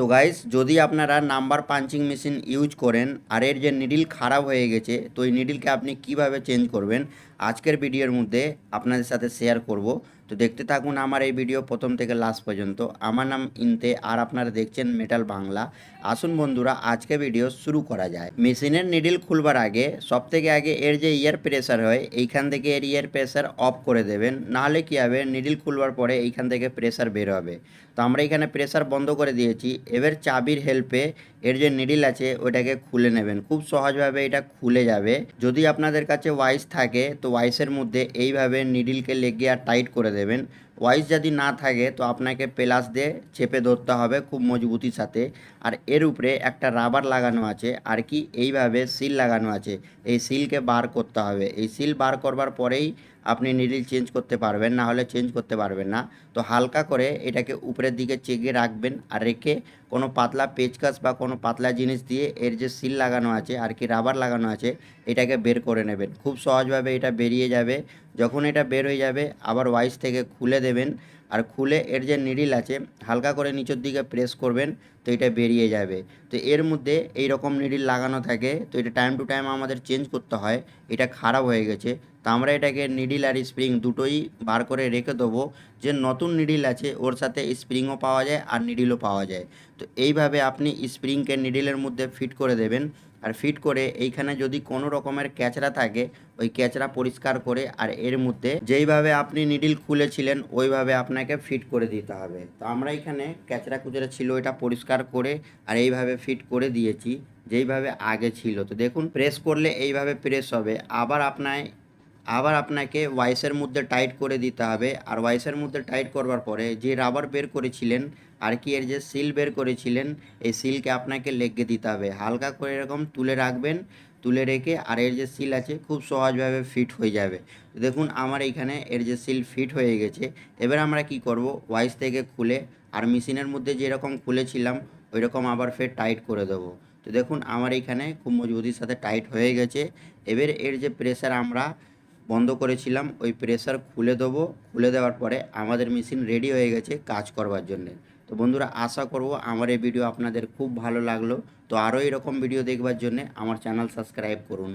তো গাইস যদি আপনারা নাম্বার পাঞ্চিং মেশিন ইউজ করেন আর এর যে নিডিল খারাপ হয়ে গেছে, তো এই নিডিলকে আপনি কীভাবে চেঞ্জ করবেন? আজকের ভিডিওর মধ্যে আপনাদের সাথে শেয়ার করব। তো দেখতে থাকুন আমার এই ভিডিও প্রথম থেকে লাস্ট পর্যন্ত। আমার নাম ইনতে, আর আপনারা দেখছেন মেটাল বাংলা আসুন বন্ধুরা, আজকে ভিডিও শুরু করা যায়। মেশিনের নিডিল খুলবার আগে সব থেকে আগে এর যে ইয়ার প্রেসার হয়, এইখান থেকে এর ইয়ার প্রেসার অফ করে দেবেন। নাহলে কী হবে নিডিল খুলবার পরে এইখান থেকে প্রেসার বের হবে। তো আমরা এখানে প্রেসার বন্ধ করে দিয়েছি। এবার চাবির হেল্পে এর যে নিডিল আছে, ওইটাকে খুলে নেবেন। খুব সহজভাবে এটা খুলে যাবে। যদি আপনাদের কাছে ওয়াইস থাকে, তো ওয়াইসের মধ্যে এইভাবে নিডিলকে লেগে আর টাইট করে দেবেন। ওয়াইস যদি না থাকে, তো আপনাকে প্লাস দিয়ে চেপে ধরতে হবে খুব মজবুতির সাথে। আর এর উপরে একটা রাবার লাগানো আছে, আর কি এইভাবে সিল লাগানো আছে। এই সিলকে বার করতে হবে। এই সিল বার করবার পরেই আপনি নিডিল চেঞ্জ করতে পারবেন, না হলে চেঞ্জ করতে পারবেন না। তো হালকা করে এটাকে উপরের দিকে চেগে রাখবেন আর রেখে কোনো পাতলা পেচকাস বা কোনো পাতলা জিনিস দিয়ে এর যে সিল লাগানো আছে আর কি রাবার লাগানো আছে, এটাকে বের করে নেবেন। খুব সহজভাবে এটা বেরিয়ে যাবে। যখন এটা বের হয়ে যাবে, আবার ওয়াইস থেকে খুলে দেবেন। আর খুলে এর যে নিডিল আছে, হালকা করে নিচের দিকে প্রেস করবেন, তো এটা বেরিয়ে যাবে। তো এর মধ্যে এই রকম নিডিল লাগানো থাকে, তো এটা টাইম টু টাইম আমাদের চেঞ্জ করতে হয়। এটা খারাপ হয়ে গেছে। তো আমরা এটাকে নিডিল আর স্প্রিং দুটোই বার করে রেখে দেবো। যে নতুন নিডিল আছে, ওর সাথে স্প্রিংও পাওয়া যায় আর নিডিলও পাওয়া যায়। তো এইভাবে আপনি স্প্রিংকে নিডিলের মধ্যে ফিট করে দেবেন। আর ফিট করে এইখানে যদি কোনো রকমের ক্যাচড়া থাকে, ওই ক্যাচড়া পরিষ্কার করে আর এর মধ্যে যেইভাবে আপনি নিডিল খুলেছিলেন, ওইভাবে আপনাকে ফিট করে দিতে হবে। তো আমরা এখানে ক্যাচড়া কুচড়া ছিল এটা পরিষ্কার করে আর এইভাবে ফিট করে দিয়েছি, যেইভাবে আগে ছিল। তো দেখুন প্রেস করলে এইভাবে প্রেস হবে। আবার আপনার আবার আপনাকে ওয়াইসের মধ্যে টাইট করে দিতে হবে। আর ওয়াইসের মধ্যে টাইট করবার পরে যে রাবার বের করেছিলেন আর কি এর যে সিল বের করেছিলেন, এই সিলকে আপনাকে লেগে দিতে হবে। হালকা করে এরকম তুলে রাখবেন, তুলে রেখে আর এর যে সিল আছে খুব সহজভাবে ফিট হয়ে যাবে। দেখুন আমার এইখানে এর যে সিল ফিট হয়ে গেছে। এবার আমরা কি করব? ওয়াইস থেকে খুলে আর মেশিনের মধ্যে যেরকম খুলেছিলাম ওই রকম আবার ফের টাইট করে দেবো। তো দেখুন আমার এইখানে খুব মজবুতির সাথে টাইট হয়ে গেছে। এবার এর যে প্রেসার আমরা বন্ধ করেছিলাম, ওই প্রেসার খুলে দেবো। খুলে দেওয়ার পরে আমাদের মেশিন রেডি হয়ে গেছে কাজ করবার জন্যে। তো বন্ধুরা, আশা করব আমার এই ভিডিও আপনাদের খুব ভালো লাগল। তো আরও এরকম ভিডিও দেখবার জন্যে আমার চ্যানেল সাবস্ক্রাইব করুন।